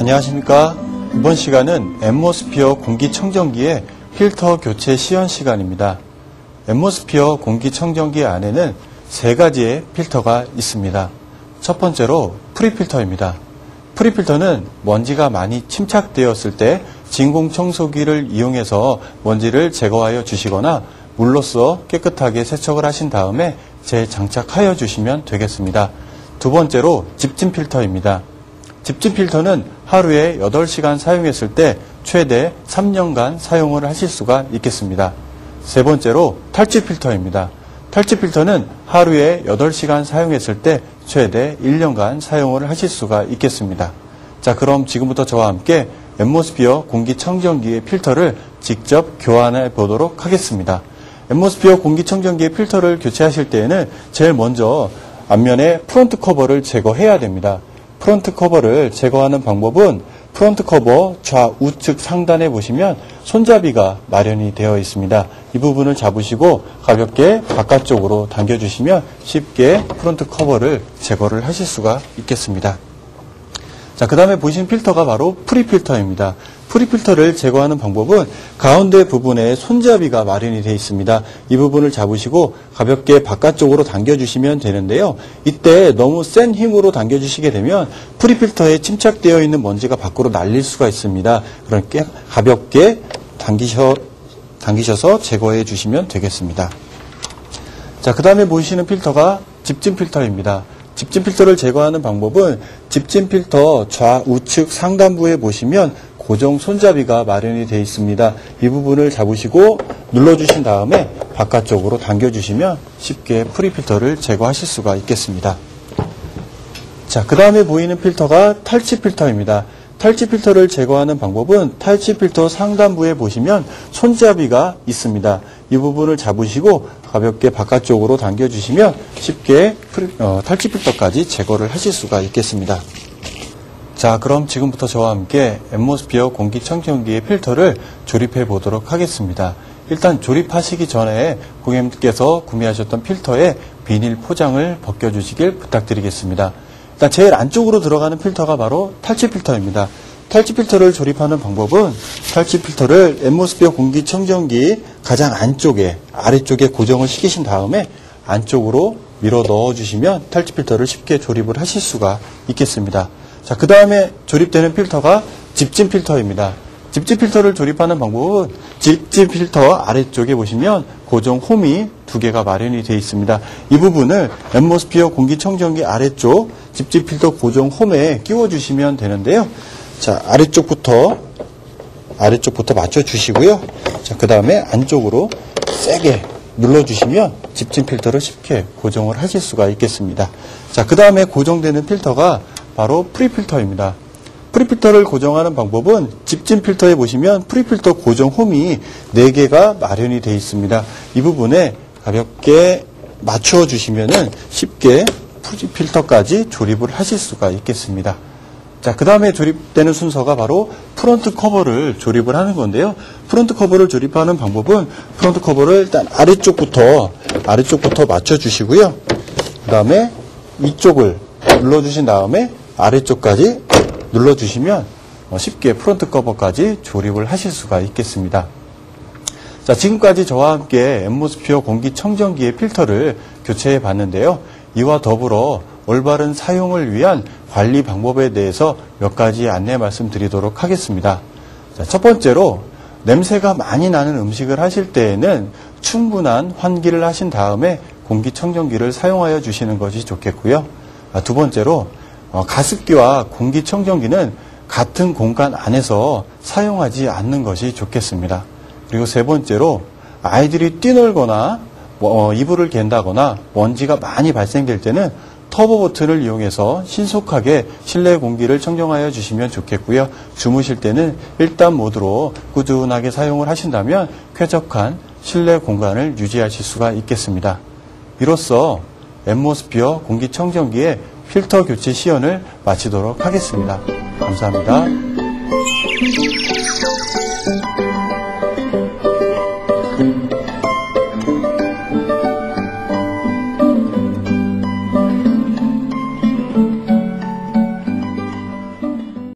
안녕하십니까. 이번 시간은 엠모스피어 공기청정기의 필터 교체 시연 시간입니다. 엠모스피어 공기청정기 안에는 세 가지의 필터가 있습니다. 첫 번째로 프리필터입니다. 프리필터는 먼지가 많이 침착되었을 때 진공 청소기를 이용해서 먼지를 제거하여 주시거나 물로써 깨끗하게 세척을 하신 다음에 재장착하여 주시면 되겠습니다. 두 번째로 집진 필터입니다. 집진 필터는 하루에 8시간 사용했을 때 최대 3년간 사용을 하실 수가 있겠습니다. 세 번째로 탈취 필터입니다. 탈취 필터는 하루에 8시간 사용했을 때 최대 1년간 사용을 하실 수가 있겠습니다. 자, 그럼 지금부터 저와 함께 엠모스피어 공기청정기의 필터를 직접 교환해 보도록 하겠습니다. 엠모스피어 공기청정기의 필터를 교체하실 때에는 제일 먼저 앞면에 프론트 커버를 제거해야 됩니다. 프론트 커버를 제거하는 방법은 프론트 커버 좌우측 상단에 보시면 손잡이가 마련이 되어 있습니다. 이 부분을 잡으시고 가볍게 바깥쪽으로 당겨주시면 쉽게 프론트 커버를 제거를 하실 수가 있겠습니다. 자, 그 다음에 보시는 필터가 바로 프리필터입니다. 프리필터를 제거하는 방법은 가운데 부분에 손잡이가 마련이 되어 있습니다. 이 부분을 잡으시고 가볍게 바깥쪽으로 당겨주시면 되는데요. 이때 너무 센 힘으로 당겨주시게 되면 프리필터에 침착되어 있는 먼지가 밖으로 날릴 수가 있습니다. 그러니까 가볍게 당기셔, 당기셔서 제거해 주시면 되겠습니다. 자, 그 다음에 보시는 필터가 집진 필터입니다. 집진 필터를 제거하는 방법은 집진 필터 좌우측 상단부에 보시면 고정 손잡이가 마련이 되어 있습니다. 이 부분을 잡으시고 눌러주신 다음에 바깥쪽으로 당겨주시면 쉽게 프리필터를 제거하실 수가 있겠습니다. 자, 그 다음에 보이는 필터가 탈취 필터입니다. 탈취 필터를 제거하는 방법은 탈취 필터 상단부에 보시면 손잡이가 있습니다. 이 부분을 잡으시고 가볍게 바깥쪽으로 당겨주시면 쉽게 어, 탈취 필터까지 제거를 하실 수가 있겠습니다. 자, 그럼 지금부터 저와 함께 엠모스피어 공기청정기의 필터를 조립해 보도록 하겠습니다. 일단 조립하시기 전에 고객님께서 구매하셨던 필터에 비닐 포장을 벗겨주시길 부탁드리겠습니다. 일단 제일 안쪽으로 들어가는 필터가 바로 탈취 필터입니다. 탈취 필터를 조립하는 방법은 탈취 필터를 엠모스피어 공기청정기 가장 안쪽에 아래쪽에 고정을 시키신 다음에 안쪽으로 밀어 넣어 주시면 탈취 필터를 쉽게 조립을 하실 수가 있겠습니다. 자, 그 다음에 조립되는 필터가 집진 필터입니다. 집진 필터를 조립하는 방법은 집진 필터 아래쪽에 보시면 고정 홈이 두 개가 마련이 되어 있습니다. 이 부분을 엠모스피어 공기청정기 아래쪽 집진 필터 고정 홈에 끼워주시면 되는데요. 자, 아래쪽부터 아래쪽부터 맞춰 주시고요. 자, 그 다음에 안쪽으로 세게 눌러주시면 집진 필터를 쉽게 고정을 하실 수가 있겠습니다. 자, 그 다음에 고정되는 필터가 바로 프리필터입니다. 프리필터를 고정하는 방법은 집진 필터에 보시면 프리필터 고정 홈이 4개가 마련이 되어 있습니다. 이 부분에 가볍게 맞춰 주시면 쉽게 프리필터까지 조립을 하실 수가 있겠습니다. 자, 그 다음에 조립되는 순서가 바로 프론트 커버를 조립을 하는 건데요. 프론트 커버를 조립하는 방법은 프론트 커버를 일단 아래쪽부터, 아래쪽부터 맞춰주시고요. 그 다음에 이쪽을 눌러주신 다음에 아래쪽까지 눌러주시면 쉽게 프론트 커버까지 조립을 하실 수가 있겠습니다. 자, 지금까지 저와 함께 엠모스피어 공기청정기의 필터를 교체해 봤는데요. 이와 더불어 올바른 사용을 위한 관리 방법에 대해서 몇 가지 안내 말씀드리도록 하겠습니다. 자, 첫 번째로 냄새가 많이 나는 음식을 하실 때에는 충분한 환기를 하신 다음에 공기청정기를 사용하여 주시는 것이 좋겠고요. 아, 두 번째로 어, 가습기와 공기청정기는 같은 공간 안에서 사용하지 않는 것이 좋겠습니다. 그리고 세 번째로 아이들이 뛰놀거나 뭐, 어, 이불을 갠다거나 먼지가 많이 발생될 때는 터보 버튼을 이용해서 신속하게 실내 공기를 청정하여 주시면 좋겠고요. 주무실 때는 1단 모드로 꾸준하게 사용을 하신다면 쾌적한 실내 공간을 유지하실 수가 있겠습니다. 이로써 엠모스피어 공기청정기의 필터 교체 시연을 마치도록 하겠습니다. 감사합니다.